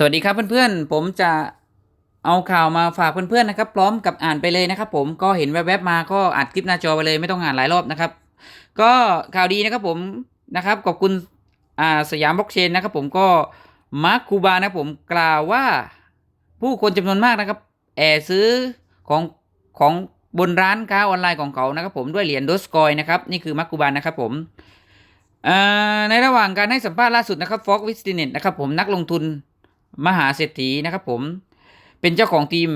สวัสดีครับเพื่อนๆ ผมจะเอาข่าวมาฝากเพื่อนๆนะครับ พร้อมกับอ่านไปเลยนะครับผมก็เห็นแวบๆมาก็อัดคลิปหน้าจอไปเลยไม่ต้องอ่านหลายรอบนะครับ ก็ข่าวดีนะครับผมนะครับขอบคุณอ่าสยามบล็อกเชนนะครับผมก็มาร์คคูบานะครับผมกล่าวว่าผู้คนจำนวนมากนะครับแอบซื้อของของบนร้านค้าออนไลน์ของเขานะครับผมด้วยเหรียญโดสกอยนะครับนี่คือมาร์คคูบานะครับผมอ่อในระหว่างการให้สัมภาษณ์ล่าสุดนะครับฟอกวิสตินเนตนะครับผมนักลงทุน มหาเศรษฐีนะครับผมเป็นเจ้าของทีม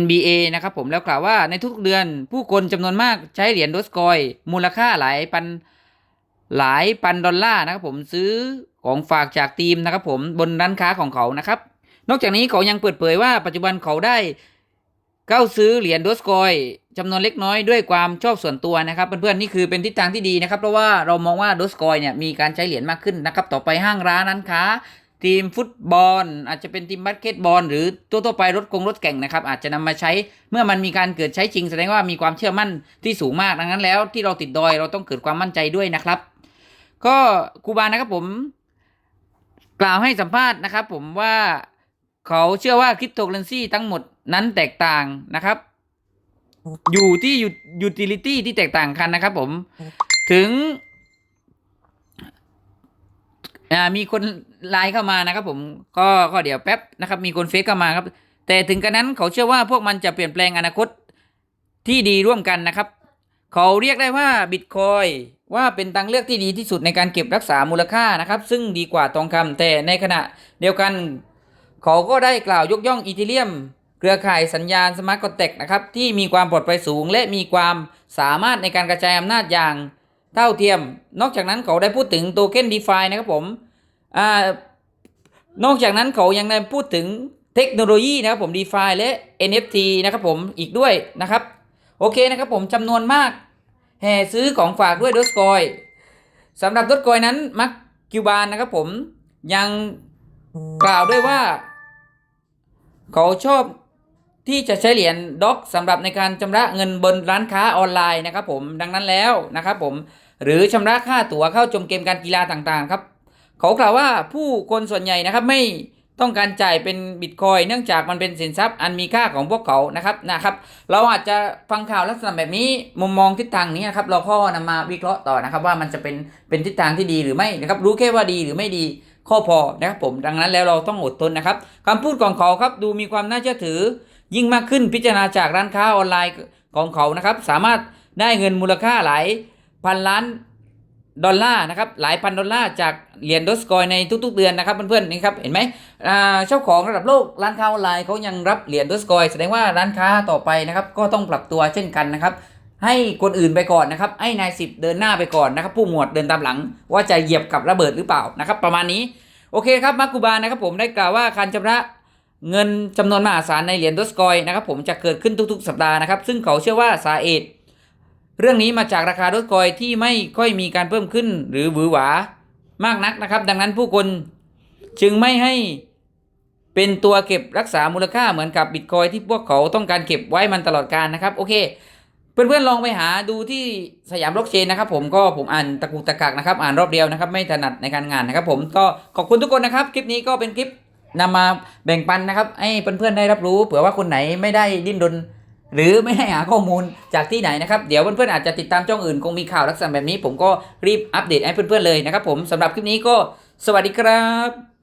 NBA นะครับผมแล้วกล่าวว่าในทุกเดือนผู้คนจำนวนมากใช้เหรียญโดสกอย มูลค่าหลายพันหลายพันดอลลาร์นะครับผมซื้อของฝากจากทีมนะครับผมบนร้านค้าของเขานะครับ นอกจากนี้เขายังเปิดเผยว่าปัจจุบันเขาได้เข้าซื้อเหรียญโดสกอยจำนวนเล็กน้อยด้วยความชอบส่วนตัวนะครับเพื่อนๆนี่คือเป็นทิศทางที่ดีนะครับเพราะว่าเรามองว่าโดสกอยเนี่ยมีการใช้เหรียญมากขึ้นนะครับต่อไปห้างร้านร้านค้า ทีมฟุตบอล อาจจะเป็นทีมบาสเกตบอล หรือตัวตัวๆไปรถกงรถแข่งนะครับ อาจจะนำมาใช้เมื่อมันมีการเกิดใช้จริงแสดงว่ามีความเชื่อมั่นที่สูงมากดังนั้นแล้วที่เราติดดอยเราต้องเกิดความมั่นใจด้วยนะครับ ก็ครูบานะครับผมกล่าวให้สัมภาษณ์นะครับ ผมว่าเขาเชื่อว่าคริปโตเคอเรนซีทั้งหมดนั้นแตกต่างนะครับ อยู่ที่ยูทิลิตี้ที่แตกต่างกันนะครับ ผมถึงอ่ามีคน ไลน์เข้ามานะครับผมก็ก็เดี๋ยวแป๊บนะครับมีคนเฟซเข้ามาครับ แต่ถึงกระนั้นเขาเชื่อว่าพวกมันจะเปลี่ยนแปลงอนาคตที่ดีร่วมกันนะครับ เขาเรียกได้ว่าบิตคอยว่าเป็นทางเลือกที่ดีที่สุดในการเก็บรักษามูลค่านะครับ ซึ่งดีกว่าทองคำแต่ในขณะเดียวกัน เขาก็ได้กล่าวยกย่องอีเทเรียมเครือข่ายสัญญาณสมาร์ทคอนแทคนะครับที่มีความปลอดภัยสูง และมีความสามารถในการกระจายอำนาจอย่างเท่าเทียม นอกจากนั้นเขาได้พูดถึงโทเค็นดีฟานะครับผม นอกจากนั้นเขายังได้พูดถึงเทคโนโลยีนะครับผม d e f i และ NFT นะครับผมอีกด้วยนะครับ โอเคนะครับผมจำนวนมาก แห่ซื้อของฝากด้วยดอสกอยสำหรับดอสกอยนั้นมักคิวบานนะครับผมยังกล่าวด้วยว่า เขาชอบที่จะใช้เหรียญด็อกสำหรับในการชำระเงินบนร้านค้าออนไลน์นะครับผมดังนั้นแล้วนะครับผมหรือชำระค่าตั๋วเข้าชมเกมการกีฬาต่างๆ ครับ เขากล่าวว่าผู้คนส่วนใหญ่นะครับไม่ต้องการจ่ายเป็นบิตคอยเนื่องจากมันเป็นสินทรัพย์อันมีค่าของพวกเขานะครับนะครับ เราอาจจะฟังข่าวลักษณะแบบนี้มุมมองทิศทางนี้นะครับเราก็นำมาวิเคราะห์ต่อนะครับ ว่ามันจะเป็นเป็นทิศทางที่ดีหรือไม่นะครับ รู้แค่ว่าดีหรือไม่ดีข้อพอนะครับผมดังนั้นแล้วเราต้องอดทนนะครับคำพูดของเขาครับดูมีความน่าเชื่อถือ ยิ่งมากขึ้นพิจารณาจากร้านค้าออนไลน์ของเขานะครับ สามารถได้เงินมูลค่าหลายพันล้าน ดอลลาร์นะครับหลายพันดอลลาร์จากเหรียญดอสกอยในทุกๆเดือนนะครับเพื่อนๆนี่ครับเห็นไหมอ่าเจ้าของระดับโลกร้านค้าออนไลน์เขายังรับเหรียญดอสกอยแสดงว่าร้านค้าต่อไปนะครับก็ต้องปรับตัวเช่นกันนะครับให้คนอื่นไปก่อนนะครับให้นายสิบเดินหน้าไปก่อนนะครับผู้หมวดเดินตามหลัง ว่าจะเหยียบกับระเบิดหรือเปล่านะครับประมาณนี้โอเคครับมากูบานะครับผมได้กล่าวว่าการชำระเงินจำนวนมหาศาลในเหรียญดอสกอยนะครับผมจะเกิดขึ้นทุกๆ สัปดาห์นะครับซึ่งเขาเชื่อว่าสาเหตุ เรื่องนี้มาจากราคาดอทคอยที่ไม่ค่อยมีการเพิ่มขึ้นหรือหวือหวามากนักนะครับ ดังนั้นผู้คนจึงไม่ให้เป็นตัวเก็บรักษามูลค่าเหมือนกับบิตคอยที่พวกเขาต้องการเก็บไว้มันตลอดการนะครับ โอเค เพื่อนๆลองไปหาดูที่สยามบล็อกเชนนะครับ ผมก็ผมอ่านตะกุกตะกักนะครับ อ่านรอบเดียวนะครับ ไม่ถนัดในการงานนะครับ ผมก็ขอบคุณทุกคนนะครับ คลิปนี้ก็เป็นคลิปนำมาแบ่งปันนะครับ ให้เพื่อนๆได้รับรู้ เผื่อว่าคนไหนไม่ได้ดิ้นรน หรือไม่ให้หาข้อมูลจากที่ไหนนะครับ เดี๋ยวเพื่อนๆอาจจะติดตามช่องอื่น คงมีข่าวลักษณะแบบนี้ ผมก็รีบอัปเดตให้เพื่อนๆเลยนะครับผมสำหรับคลิปนี้ก็สวัสดีครับ